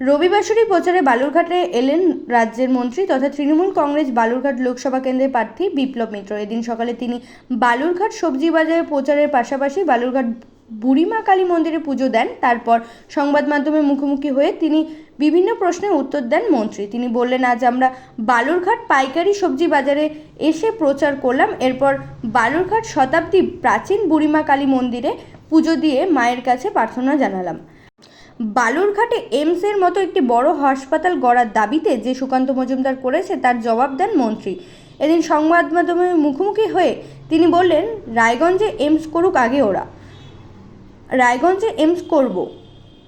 রবিবাসরী প্রচারে বালুরঘাটে এলেন রাজ্যের মন্ত্রী তথা তৃণমূল কংগ্রেস বালুরঘাট লোকসভা কেন্দ্রের প্রার্থী বিপ্লব মিত্র। এদিন সকালে তিনি বালুরঘাট সবজি বাজারে প্রচারের পাশাপাশি বালুরঘাট বুড়িমা কালী মন্দিরে পুজো দেন। তারপর সংবাদ মাধ্যমের মুখোমুখি হয়ে তিনি বিভিন্ন প্রশ্নের উত্তর দেন মন্ত্রী। তিনি বললেন, আজ আমরা বালুরঘাট পাইকারি সবজি বাজারে এসে প্রচার করলাম। এরপর বালুরঘাট শতাব্দী প্রাচীন বুড়িমা কালী মন্দিরে পুজো দিয়ে মায়ের কাছে প্রার্থনা জানালাম। বালুরঘাটে এইমসের মতো একটি বড় হাসপাতাল গড়ার দাবিতে যে সুকান্ত মজুমদার করেছে, তার জবাব দেন মন্ত্রী। এদিন সংবাদ মাধ্যমের মুখোমুখি হয়ে তিনি বললেন, রায়গঞ্জে এইমস করুক আগে ওরা। রায়গঞ্জে এইমস করব।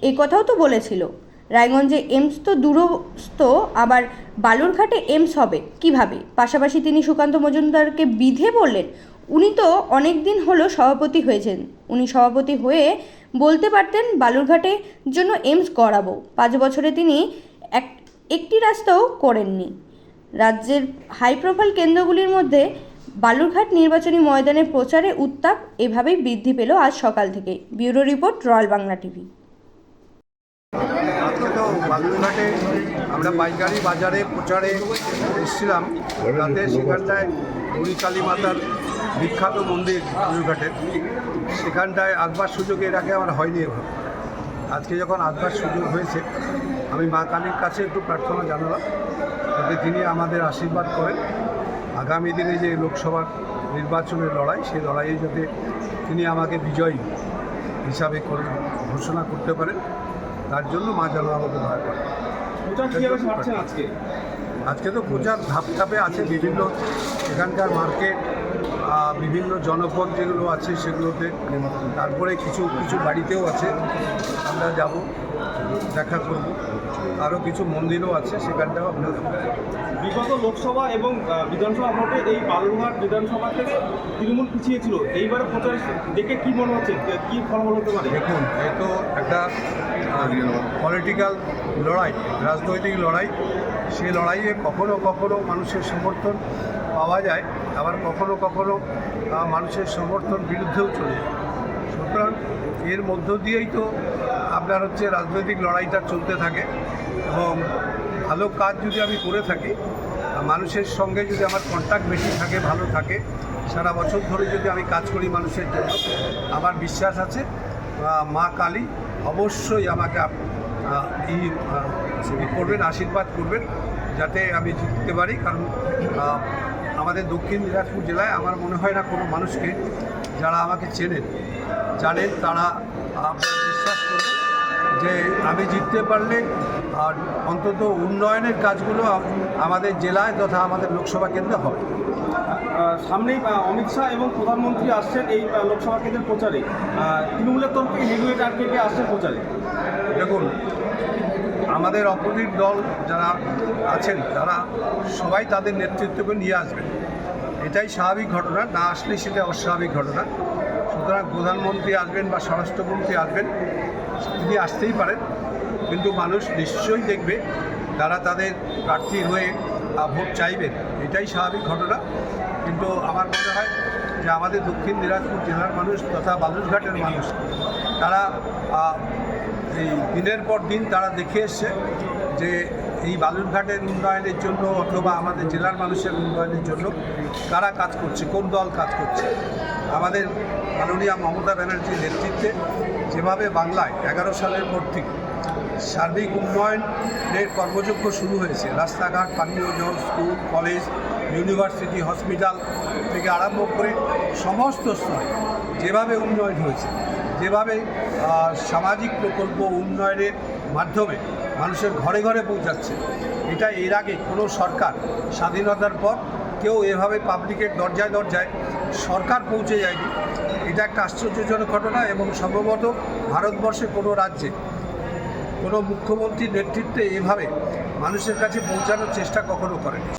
এ কথাও তো বলেছিল। রায়গঞ্জে এইমস তো দূরস্থ আবার বালুরঘাটে এইমস হবে। কীভাবে? পাশাপাশি তিনি সুকান্ত মজুমদারকে বিধে বললেন, উনি তো অনেক দিন হলো সভাপতি হয়েছেন। উনি সভাপতি হয়ে বলতে পারতেন বালুরঘাটে জন্য এইমস করাবো পাঁচ বছরে তিনি এক, একটি রাস্তাও করেননি। রাজ্যের হাই প্রোফাইল কেন্দ্রগুলির মধ্যে বালুরঘাট নির্বাচনী ময়দানে প্রচারে উত্তাপ এভাবেই বৃদ্ধি পেল আজ সকাল থেকে। Bureau report royal Bangla TV. বালুরঘাটে আমরা পাইকারি বাজারে প্রচারে এসেছিলাম। তাতে সেখানটায় বুড়ি কালী মাতার বিখ্যাত মন্দির বালুরঘাটের সেখানটায় আসবার সুযোগ এর আগে আমার হয়নি এভাবে। আজকে যখন আসবার সুযোগ হয়েছে, আমি মা কালীর কাছে একটু প্রার্থনা জানালাম। যাতে তিনি আমাদের আশীর্বাদ করেন। আগামী দিনে যে লোকসভা নির্বাচনের লড়াই, সেই লড়াইয়ে যাতে তিনি আমাকে বিজয়ী হিসাবে ঘোষণা করতে পারেন। তার জন্য মা যেন আমাকে ভয় সারছেন আজকে তো প্রচার ধাপ ধাপে আছে বিভিন্ন এখানকার মার্কেট বিভিন্ন জনপদ যেগুলো আছে সেগুলোতে। তারপরে কিছু কিছু বাড়িতেও আছে আমরা যাব দেখা করব। আরও কিছু মন্দিরও আছে সেখানটাও আমরা বিগত লোকসভা এবং বিধানসভা ভোটে এই বালুরঘাট বিধানসভা থেকে তৃণমূল পিছিয়ে ছিল এইবারে প্রচার দেখে কি মনে হচ্ছে? কি ফলাফল হতে পারে? দেখুন এ তো একটা পলিটিক্যাল লড়াই রাজনৈতিক লড়াই। সেই লড়াইয়ে কখনো কখনো মানুষের সমর্থন পাওয়া যায়, আবার কখনো কখনো মানুষের সমর্থন বিরুদ্ধেও চলে যায়। সুতরাং এর মধ্য দিয়েই তো আপনার হচ্ছে রাজনৈতিক লড়াইটা চলতে থাকে এবং ভালো কাজ যদি আমি করে থাকি মানুষের সঙ্গে যদি আমার কন্ট্যাক্ট বেশি থাকে, ভালো থাকে, সারা বছর ধরে যদি আমি কাজ করি মানুষের জন্য, আমার বিশ্বাস আছে মা কালী অবশ্যই আমাকে ই করবেন আশীর্বাদ করবেন যাতে আমি জিততে পারি। কারণ আমাদের দক্ষিণ দিনাজপুর জেলায় আমার মনে হয় না কোনো মানুষকে যারা আমাকে চেনেন, জানেন তারা আপনার বিশ্বাস যে আমি জিততে পারলে আর অন্তত উন্নয়নের কাজগুলো আমাদের জেলায় তথা আমাদের লোকসভা কেন্দ্রে হবে। সামনেই অমিত শাহ এবং প্রধানমন্ত্রী আসছেন এই লোকসভা কেন্দ্রের প্রচারে। তৃণমূলের তরফ হেভিওয়েট আর কে কে আসছেন প্রচারে? দেখুন আমাদের অপোজিট দল যারা আছেন তারা সবাই তাদের নেতৃত্বকে নিয়ে আসবেন। এটাই স্বাভাবিক ঘটনা না আসলে সেটা অস্বাভাবিক ঘটনা। সুতরাং প্রধানমন্ত্রী আসবেন বা স্বরাষ্ট্রমন্ত্রী আসবেন তিনি আসতেই পারেন, কিন্তু মানুষ নিশ্চয়ই দেখবে তারা তাদের প্রার্থী হয়ে ভোট চাইবেন। এটাই স্বাভাবিক ঘটনা। কিন্তু আমার মনে হয় যে আমাদের দক্ষিণ দিনাজপুর জেলার মানুষ তথা বালুরঘাটের মানুষ, তারা এই দিনের পর দিন তারা দেখে এসছে যে এই বালুরঘাটের উন্নয়নের জন্য অথবা আমাদের জেলার মানুষের উন্নয়নের জন্য কারা কাজ করছে, কোন দল কাজ করছে? আমাদের মাননীয় মমতা ব্যানার্জির নেতৃত্বে যেভাবে বাংলায় এগারো সালের পর থেকে সার্বিক উন্নয়নের কর্মযজ্ঞ শুরু হয়েছে, রাস্তাঘাট, পানীয় জল, স্কুল, কলেজ, ইউনিভার্সিটি, হসপিটাল থেকে আরম্ভ করে সমস্ত স্তরে যেভাবে উন্নয়ন হয়েছে, যেভাবে সামাজিক প্রকল্প উন্নয়নের মাধ্যমে মানুষের ঘরে ঘরে পৌঁছাচ্ছে, এটা এর আগে কোনো সরকার স্বাধীনতার পর কেউ এভাবে পাবলিকের দরজায় দরজায় সরকার পৌঁছে যায়নি। এটা একটা আশ্চর্যজনক ঘটনা এবং সম্ভবত ভারতবর্ষে কোনো রাজ্যে কোনো মুখ্যমন্ত্রীর নেতৃত্বে এভাবে মানুষের কাছে পৌঁছানোর চেষ্টা কখনো করেনি।